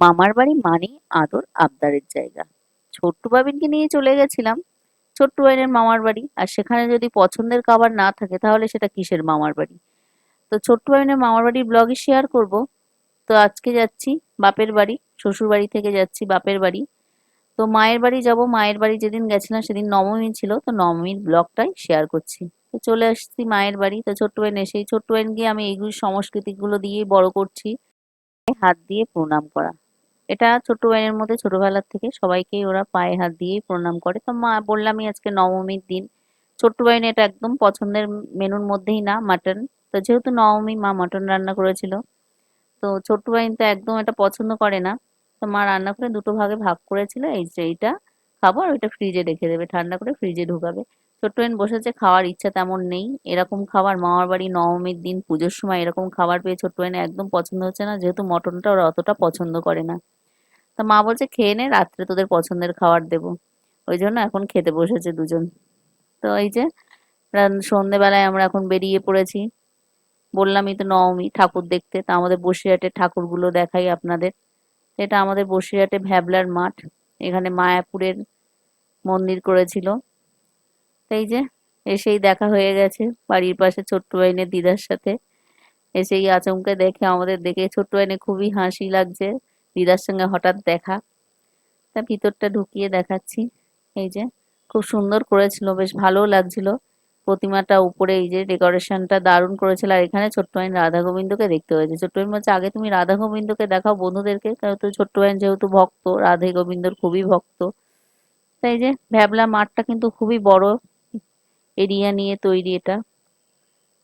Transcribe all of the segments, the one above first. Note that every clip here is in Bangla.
মামার বাড়ি মানেই আদর আবদারের জায়গা। ছোট্ট বাবিনকে নিয়ে চলে গেছিলাম, ছোট্ট বাবিনের মামার বাড়ি। আর সেখানে যদি পছন্দের খাবার না থাকে, তাহলে সেটা কিসের মামার বাড়ি? তো ছোট্ট বাবিনের মামার বাড়ির ব্লগই শেয়ার করব। তো আজকে যাচ্ছি বাপের বাড়ি, শ্বশুর বাড়ি থেকে যাচ্ছি বাপের বাড়ি। তো মায়ের বাড়ি যাব, মায়ের বাড়ি যেদিন গেছিলাম সেদিন নবমী ছিল, তো নবমীর ব্লগটাই শেয়ার করছি। তো চলে আসছি মায়ের বাড়ি। তো ছোট্ট বাবিন এসেই, ছোট্ট বাবিনকে আমি এইগুলো সংস্কৃতিগুলো দিয়েই বড় করছি। হাত দিয়ে প্রণাম করা। এটা ছোট ভাইয়ের মধ্যে ছোটবেলার থেকে সবাইকেই ওরা পায়ে হাত দিয়েই প্রণাম করে। তো মা, বললামই আজকে নবমীর দিন। ছোট্ট বাইন এটা একদম পছন্দের মেনুর মধ্যেই না, মাটন। তো যেহেতু নবমী, মা মাটন রান্না করেছিল। তো ছোট্ট বাইন তো একদম এটা পছন্দ করে না। তো মা রান্না করে দুটো ভাগে ভাগ করেছিল। এই যে এইটা খাব আর ওইটা ফ্রিজে রেখে দেবে। ঠান্ডা করে ফ্রিজে ঢুকাবে। ছোট্ট বাইন বসেছে, খাওয়ার ইচ্ছা তেমন নেই। এরকম খাবার মামার বাড়ি নবমীর দিন পুজোর সময় এরকম খাবার পেয়ে ছোট্ট বাইনের একদম পছন্দ হচ্ছে না, যেহেতু মটনটা ওরা অতটা পছন্দ করে না। তা মা বলছে, খেয়ে নে, রাত্রে তোদের পছন্দের খাবার দেবো। ওই জন্য এখন খেতে বসেছে দুজন। তো এই যে সন্ধেবেলায় আমরা এখন বেরিয়ে পড়েছি। বললামই তো নবমী ঠাকুর দেখতে, তা আমাদের বসিরহাটের ঠাকুরগুলো দেখাই আপনাদের। এটা আমাদের বসিরহাটে ভ্যাবলার মাঠ। এখানে মায়াপুরের মন্দির করেছিল। এই যে এসেই দেখা হয়ে গেছে বাড়ির পাশে ছোট্ট বাইনের দিদার সাথে। এসেই আচমকে দেখে আমাদের দেখে ছোট্ট বাইনে খুবই হাসি লাগছে দিদার সঙ্গে হঠাৎ দেখা। তা ভিতরটা ঢুকিয়ে দেখাচ্ছি। এই যে খুব সুন্দর করেছিল, বেশ ভালো লাগছিল। প্রতিমাটা উপরে এই যে ডেকোরেশনটা দারুণ করেছিল। আর এখানে ছোট্ট ভাইন রাধা গোবিন্দকে দেখতে হয়েছে। ছোট্ট ভাইন বলছে, আগে তুমি রাধা গোবিন্দকে দেখাও বন্ধুদেরকে, কারণ তো ছোট্ট ভাইন যেহেতু ভক্ত, রাধে গোবিন্দর খুবই ভক্ত। তাই যে ভ্যাবলা মাঠটা কিন্তু খুবই বড় এরিয়া নিয়ে তৈরি এটা।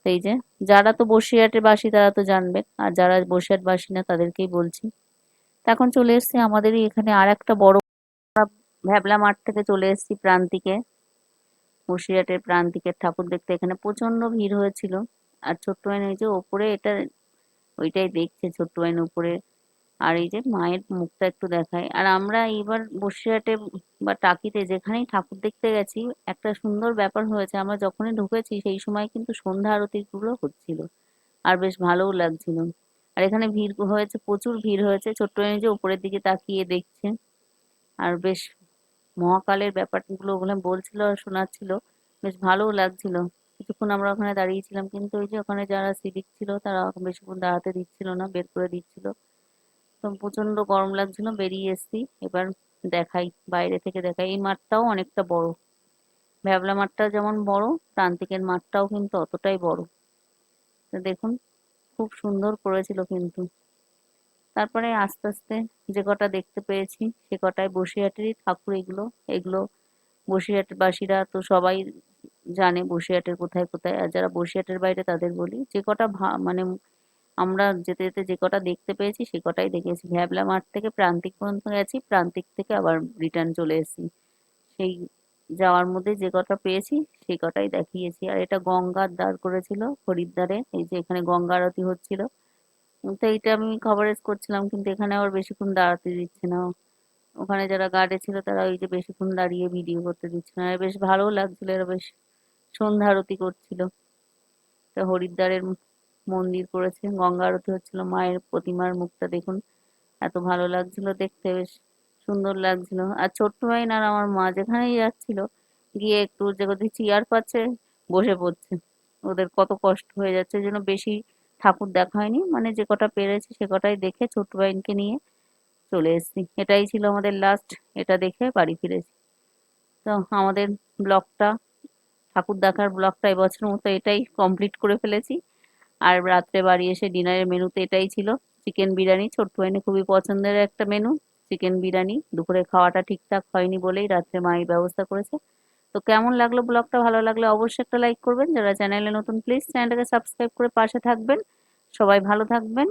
এই যে, যারা তো বসিরহাটের বাসী তারা তো জানবেন আর যারা বসিরহাট বাসী না তাদেরকেই বলছি। এখন চলে এসছি আমাদেরই এখানে আর একটা বড় ভ্যাবলা মাঠ থেকে চলে এসছি প্রান্তিকে। বসিরহাটের প্রান্তিকের ঠাকুর দেখতে। এখানে প্রচণ্ড ভিড় হয়েছিল। আর ছোট্ট বাইন এই যে ওপরে এটা, ওইটাই দেখছে ছোট্ট বাইন উপরে আর এই যে মায়ের মুখটা একটু দেখায় আর আমরা এইবার বসিরহাটে বা টাকিতে যেখানেই ঠাকুর দেখতে গেছি, একটা সুন্দর ব্যাপার হয়েছে, আমরা যখনই ঢুকেছি সেই সময় কিন্তু সন্ধ্যা আরতিগুলো হচ্ছিল আর বেশ ভালোও লাগছিল। আর এখানে ভিড় হয়েছে, প্রচুর ভিড় হয়েছে, ছোট্ট যে উপরের দিকে তাকিয়ে দেখছে। আর বেশ মহাকালের ব্যাপারগুলো ওখানে বলছিল আর শোনাচ্ছিল, বেশ ভালোও লাগছিল। কিছুক্ষণ আমরা ওখানে দাঁড়িয়েছিলাম কিন্তু ওই যে ওখানে যারা সিভিক ছিল তারা বেশিক্ষণ দাঁড়াতে দিচ্ছিল না, বের করে দিচ্ছিল। তো প্রচণ্ড গরম লাগছিল, বেরিয়ে এসছি। এবার দেখাই, বাইরে থেকে দেখাই। এই মাঠটাও অনেকটা বড়। ভ্যাবলা মাঠটা যেমন বড় প্রান্তিকের মাঠটাও কিন্তু অতটাই বড়। দেখুন, খুব সুন্দর করেছিল কিন্তু। তারপরে আস্তে আস্তে যে কটা দেখতে পেয়েছি, সে কটায় বসিরহাটেরই ঠাকুর এগুলো। এগুলো বসিরহাটের বাসীরা তো সবাই জানে বসিরহাটের কোথায় কোথায়। আর যারা বসিরহাটের বাইরে তাদের বলি। যে কটা মানে আমরা যেতে যেতে যে কটা দেখতে পেয়েছি, সে কটাই দেখেছি। ভ্যাবলা মাঠ থেকে প্রান্তিক পর্যন্ত গেছি, প্রান্তিক থেকে আবার রিটার্ন চলে এসেছি। সেই যাওয়ার মধ্যে যে কটা পেয়েছি সেই কটাই দেখিয়েছি। আর এটা গঙ্গার দ্বার করেছিল হরিদ্বারে, এই যে এখানে গঙ্গা আরতি হচ্ছিল। তো এইটা আমি কভারেজ করছিলাম, কিন্তু এখানে আবার বেশিক্ষণ দাঁড়াতে দিচ্ছে না। ওখানে যারা গার্ডে ছিল, তারা ওই যে বেশিক্ষণ দাঁড়িয়ে ভিডিও করতে দিচ্ছে না। বেশ ভালোও লাগছিল, এরা বেশ সন্ধ্যা আরতি করছিল। তা হরিদ্বারের মন্দির করেছে। গঙ্গা আরতি হচ্ছিল মায়ের প্রতিমার মুখটা দেখুন। এত ভালো লাগছিল দেখতে, বেশ সুন্দর লাগছিল। আর ছোট্ট ভাই আর আমার মা যেখানেই যাচ্ছিল, গিয়ে একটু যে চেয়ার পাচ্ছে, বসে পড়ছে। ওদের কত কষ্ট হয়ে যাচ্ছে। জন্য বেশি ঠাকুর দেখা হয়নি। মানে যে কটা পেরেছি, সে কটাই দেখে ছোট্ট ভাইনকে নিয়ে চলে এসেছি। এটাই ছিল আমাদের লাস্ট এটা দেখে বাড়ি ফিরেছি। তো আমাদের ব্লগটা, ঠাকুর দেখার ব্লগটা এবছরের মতো এটাই কমপ্লিট করে ফেলেছি। আর রাত্রে বাড়ি এসে ডিনারের মেনুতে এটাই ছিল। চিকেন বিরিয়ানি, ছোট্ট ভাইনে খুবই পছন্দের একটা মেনু। চিকেন বিরিয়ানি দুপুরে খাওয়াটা ঠিকঠাক হয়নি বলেই রাত্রে মায়ের ব্যবস্থা করেছে। তো কেমন লাগল ব্লগটা? ভালো লাগলে অবশ্যই একটা লাইক করবেন। যারা চ্যানেলে নতুন, প্লিজ চ্যানেলটাকে সাবস্ক্রাইব করে পাশে থাকবেন। সবাই ভালো থাকবেন।